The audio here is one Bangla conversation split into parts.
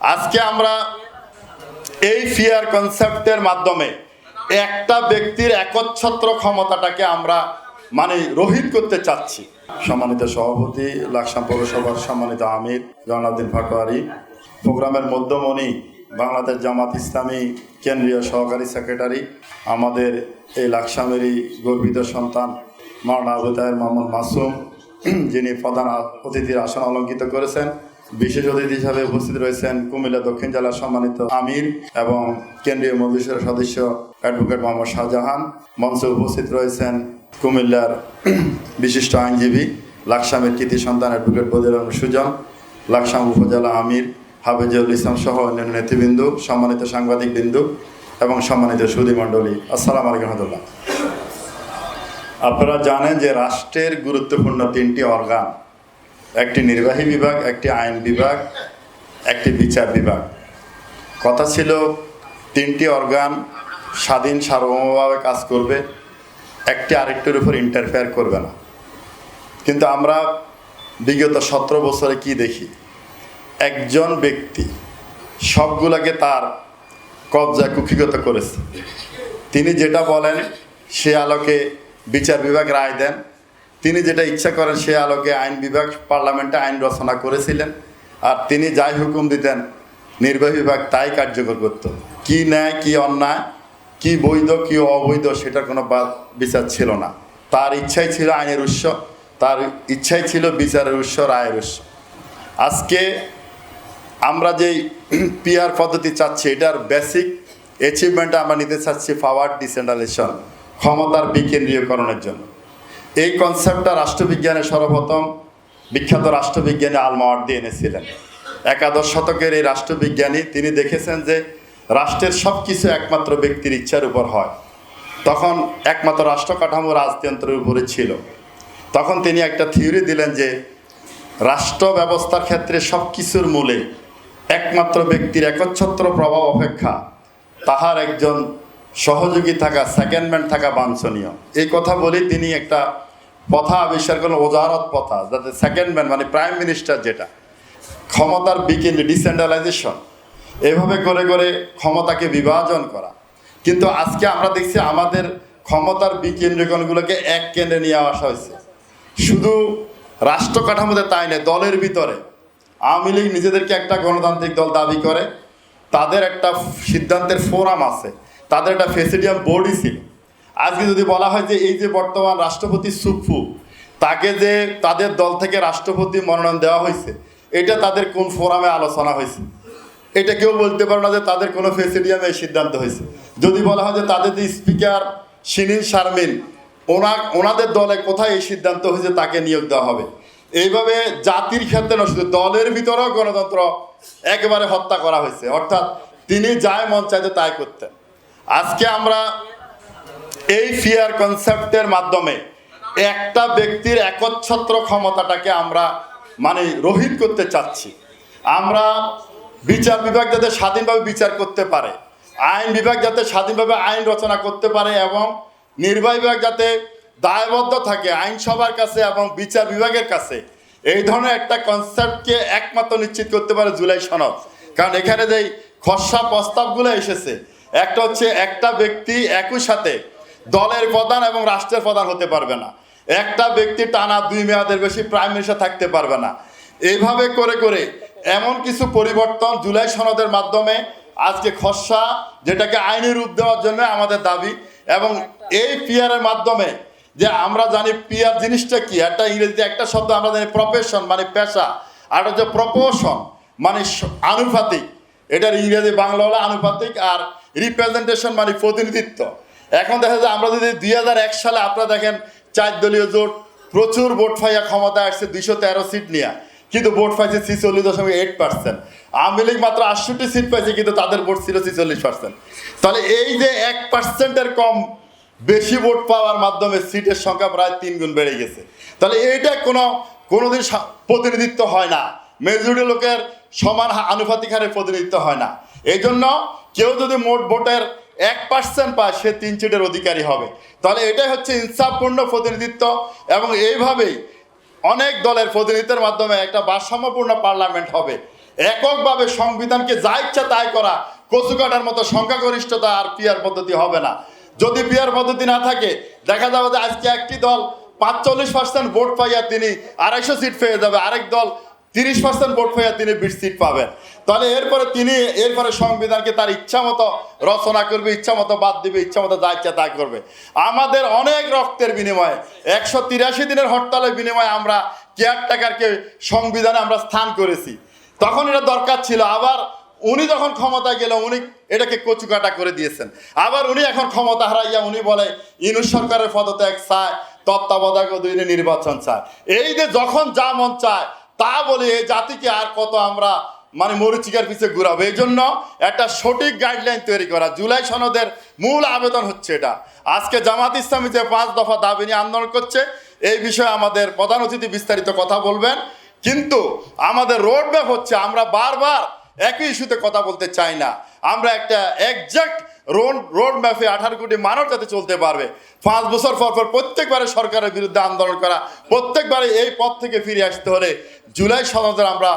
আজকে আমরা এই ফিয়ার কনসেপ্টের মাধ্যমে একটা ব্যক্তির একচ্ছত্র ক্ষমতাটাকে আমরা মানে রহিত করতে চাচ্ছি। সম্মানিত সভাপতি, লাকসাম পৌরসভার সম্মানিত আমির জনাউদ্দিন ফাটোয়ারি প্রোগ্রামের মধ্যমণি, বাংলাদেশ জামাত ইসলামী কেন্দ্রীয় সহকারী সেক্রেটারি, আমাদের এই লাকসামেরই গর্বিত সন্তান, মাওলানা আবু তাহের মোহাম্মদ মাসুম, যিনি প্রধান অতিথির আসন অলঙ্কিত করেছেন। বিশেষ অতিথি হিসাবে উপস্থিত রয়েছেন কুমিল্লা দক্ষিণ জেলার সম্মানিত আমির এবং কেন্দ্রীয় মজলিসের সদস্য অ্যাডভোকেট মোহাম্মদ শাহজাহান। মঞ্চে উপস্থিত রয়েছেন কুমিল্লার বিশিষ্ট আইনজীবী, লাকসামের কৃতি সন্তান অ্যাডভোকেট বদির সুজন, লাকসাম উপজেলা আমির হাফেজুল ইসলাম সহ অন্যান্য নেতৃবৃন্দ, সম্মানিত সাংবাদিক বিন্দু এবং সম্মানিত সুদী মণ্ডলী। আসসালামু আলাইকুম রহমতুল্লাহ। আপনারা জানেন যে রাষ্ট্রের গুরুত্বপূর্ণ তিনটি অর্গান একটি নির্বাহী বিভাগ, একটি আইন বিভাগ, একটি বিচার বিভাগ। কথা ছিল, তিনটি অর্গান স্বাধীন সার্বভৌমভাবে কাজ করবে, একটি আরেকটির উপর ইন্টারফেয়ার করবে না। কিন্তু আমরা বিগত সতেরো বছরে কি দেখি? একজন ব্যক্তি সবগুলোকে তার কবজায় কুক্ষিগত করেছে। তিনি যেটা বলেন, সে আলোকে বিচার বিভাগ রায় দেন। তিনি যেটা ইচ্ছা করেন সে আলোকে আইন বিভাগ, পার্লামেন্টে আইন রচনা করেছিলেন। আর তিনি যাই হুকুম দিতেন, নির্বাহী বিভাগ তাই কার্যকর করত। কি ন্যায়, কি অন্যায়, কি বৈধ, কি অবৈধ সেটার কোনো বিচার ছিল না। তার ইচ্ছাই ছিল আইনের উৎস, তার ইচ্ছাই ছিল বিচারের উৎস, রায়ের উৎস। আজকে আমরা যেই পিআর পদ্ধতি চাচ্ছি, এটার বেসিক অ্যাচিভমেন্ট আমরা নিতে চাচ্ছি পাওয়ার ডিসেন্ট্রালাইজেশন ক্ষমতার বিকেন্দ্রীয়করণের জন্য। এই কনসেপ্টটা রাষ্ট্রবিজ্ঞানে সর্বপ্রথম বিখ্যাত রাষ্ট্রবিজ্ঞানী আলমাওয়ার্দি এনেছিলেন। একাদশ শতকের এই রাষ্ট্রবিজ্ঞানী, তিনি দেখেছেন যে রাষ্ট্রের সব কিছু একমাত্র ব্যক্তির ইচ্ছার উপর হয়। তখন একমাত্র রাষ্ট্র কাঠামো রাজতন্ত্রের উপরে ছিল। তখন তিনি একটা থিওরি দিলেন যে রাষ্ট্র ব্যবস্থার ক্ষেত্রে সব কিছুর মূলে একমাত্র ব্যক্তির একচ্ছত্র প্রভাব অপেক্ষা, তাহার একজন সহযোগী থাকা সেকেন্ডম্যান থাকা বাঞ্ছনীয়। এই কথা বলেই তিনি একটা কথা আবিষ্কার করলেন ওজারত পথা যাতে সেকেন্ড ম্যান মানে প্রাইম মিনিস্টার যেটা। ক্ষমতার বিকেন্দ্র ডিসেন্ট্রালাইজেশন এভাবে করে করে ক্ষমতাকে বিভাজন করা। কিন্তু আজকে আমরা দেখছি আমাদের ক্ষমতার বিকেন্দ্রীকরণগুলোকে এক কেন্দ্রে নিয়ে আসা হয়েছে। শুধু রাষ্ট্র কাঠামোতে তাই নয়, দলের ভিতরে। আওয়ামী লীগ নিজেদেরকে একটা গণতান্ত্রিক দল দাবি করে। তাদের একটা সিদ্ধান্তের ফোরাম আছে। তাদের একটা ফেসিডিয়াম বোর্ডই ছিল। আজকে যদি বলা হয় যে এই যে বর্তমান রাষ্ট্রপতি সুফু তাকে যে তাদের দল থেকে রাষ্ট্রপতি মনোনয়ন দেওয়া হয়েছে, এটা তাদের কোন ফোরামে আলোচনা হয়েছে? এটা কেউ বলতে পারে না যে তাদের কোনো ফেসিডিয়ামে এই সিদ্ধান্ত হয়েছে। যদি বলা হয় যে তাদের যে স্পিকার শিনিন শারমিন, ওনা, ওনাদের দলে কোথায় এই সিদ্ধান্ত হয়েছে তাকে নিয়োগ দেওয়া হবে? এইভাবে জাতির ক্ষেত্রে না শুধু দলের ভিতরেও গণতন্ত্র একেবারে হত্যা করা হয়েছে। অর্থাৎ তিনি যাই মন চাইতে তাই করতেন। আজকে আমরা এই ফিয়ার কনসেপ্টের মাধ্যমে একটা ব্যক্তির একচ্ছত্র ক্ষমতাটাকে আমরা মানে রহিত করতে চাচ্ছি। আমরা বিচার বিভাগ যাতে স্বাধীনভাবে বিচার করতে পারে, আইন বিভাগ যাতে স্বাধীনভাবে আইন রচনা করতে পারে এবং নির্বাহী বিভাগ যাতে দায়বদ্ধ থাকে আইনসভার কাছে এবং বিচার বিভাগের কাছে, এই ধরনের একটা কনসেপ্টকে একমাত্র নিশ্চিত করতে পারে জুলাই সনদ। কারণ এখানে যেই খসড়া প্রস্তাবগুলো এসেছে, একটা হচ্ছে একটা ব্যক্তি একই সাথে দলের প্রধান এবং রাষ্ট্রের প্রধান হতে পারবে না। একটা ব্যক্তি টানা দুই মেয়াদের বেশি প্রাইম মিনিস্টার থাকতে পারবে না। এইভাবে করে করে এমন কিছু পরিবর্তন জুলাই সনদের মাধ্যমে আজকে খসড়া, যেটাকে আইনি রূপ দেওয়ার জন্য আমাদের দাবি এবং এই পিয়ারের মাধ্যমে যে আমরা জানি পিয়ার জিনিসটা কি, একটা ইংরেজিতে একটা শব্দ আমরা জানি প্রফেশন মানে পেশা, আর হচ্ছে প্রপোশন মানে আনুপাতিক। এটার ইংরেজি বাংলা হলো আনুপাতিক আর রিপ্রেজেন্টেশন মানে প্রতিনিধিত্ব। এখন দেখা যায় আমরা যদি দুই সালে আপনারা দেখেন চার দলীয় জোট প্রচুর ভোট পাইয়া ক্ষমতা আসছে দুইশো তেরো সিট নিয়ে। কিন্তু ভোট পাইছে ছিচল্লিশ দশমিক এইট পার্সেন্ট আওয়ামী লীগ মাত্র আটষট্টি সিট পাইছে, কিন্তু তাদের ভোট ছিল ছিচল্লিশ পার্সেন্ট তাহলে এই যে এক পার্সেন্টের কম বেশি ভোট পাওয়ার মাধ্যমে সিটের সংখ্যা প্রায় তিন গুণ বেড়ে গেছে। তাহলে এইটা কোনো, কোনোদিন প্রতিনিধিত্ব হয় না। মেজরিটি লোকের সমান আনুপাতিক হারে প্রতিনিধিত্ব হয় না। এই জন্য কেউ যদি মোট ভোটের এক পার্সেন্ট পায় সে তিন সিটের অধিকারী হবে। তাহলে এটাই হচ্ছে ইনসাফপূর্ণ প্রতিনিধিত্ব এবং এইভাবেই অনেক দলের প্রতিনিধিত্বের মাধ্যমে একটা ভারসাম্যপূর্ণ পার্লামেন্ট হবে। এককভাবে সংবিধানকে যা ইচ্ছা তাই করা, কচুকাটার মতো সংখ্যাগরিষ্ঠতা আর পিয়ার পদ্ধতি হবে না। যদি পিয়ার পদ্ধতি না থাকে, দেখা যাবে যে আজকে একটি দল পাঁচচল্লিশ পার্সেন্ট ভোট পাইয়া তিনি আড়াইশো সিট পেয়ে যাবে। আরেক দল তিরিশ পার্সেন্ট ভোট পাইয়া তিনি বিশ সিট পাবেন। তাহলে এরপরে তিনি, এরপরে সংবিধানকে তার ইচ্ছা মতো রচনা করবে, ইচ্ছা মতো বাদ দিবে, ইচ্ছা মতো যা ইচ্ছা তাই করবে। আমাদের অনেক রক্তের বিনিময়ে, একশো তিরাশি দিনের হরতালের বিনিময়ে আমরা কেয়ারটেকারকে সংবিধানে আমরা স্থান করেছি। তখন এটা দরকার ছিল, আবার উনি যখন ক্ষমতায় গেল, উনি এটাকে কচুকাটা করে দিয়েছেন। আবার উনি এখন ক্ষমতা হারাইয়া উনি বলে, ইনুস সরকারের পদত্যাগ চায়, তত্ত্বাবধায়ক দুই নির্বাচন চায়। এই যে যখন যা মন চায় তা বলে এই জাতিকে আর কত আমরা মানে মরিচিকার পিছিয়ে ঘুরাবো? এই জন্য একটা সঠিক গাইডলাইন তৈরি করা। জুলাই সনদের মূল আবেদন হচ্ছে এটা। আজকে জামাত ইসলামী যে পাঁচ দফা দাবি নিয়ে আন্দোলন করছে, এই বিষয়ে আমাদের প্রধান অতিথি বিস্তারিত কথা বলবেন। কিন্তু আমাদের রোড ম্যাপ হচ্ছে আমরা বারবার একই ইস্যুতে কথা বলতে চাই না। আমরা একটা একজ্যাক্ট রোড রোড ম্যাপে আঠারো কোটি মানুষ যাতে চলতে পারবে। পাঁচ বছর পর পর প্রত্যেকবারে সরকারের বিরুদ্ধে আন্দোলন করা, প্রত্যেকবারে এই পথ থেকে ফিরে আসতে হলে জুলাই সনদের আমরা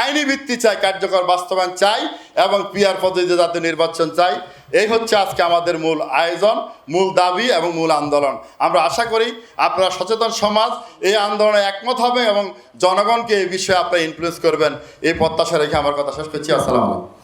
আইনি ভিত্তি চাই, কার্যকর বাস্তবায়ন চাই এবং পিয়ার পদ্ধতিতে যাতে নির্বাচন চাই। এই হচ্ছে আজকে আমাদের মূল আয়োজন, মূল দাবি এবং মূল আন্দোলন। আমরা আশা করি আপনারা সচেতন সমাজ, এই আন্দোলনে একমত হবে এবং জনগণকে এই বিষয়ে আপনারা ইনফ্লুয়েন্স করবেন। এই প্রত্যাশা রেখে আমার কথা শেষ করছি। আসসালামু আলাইকুম।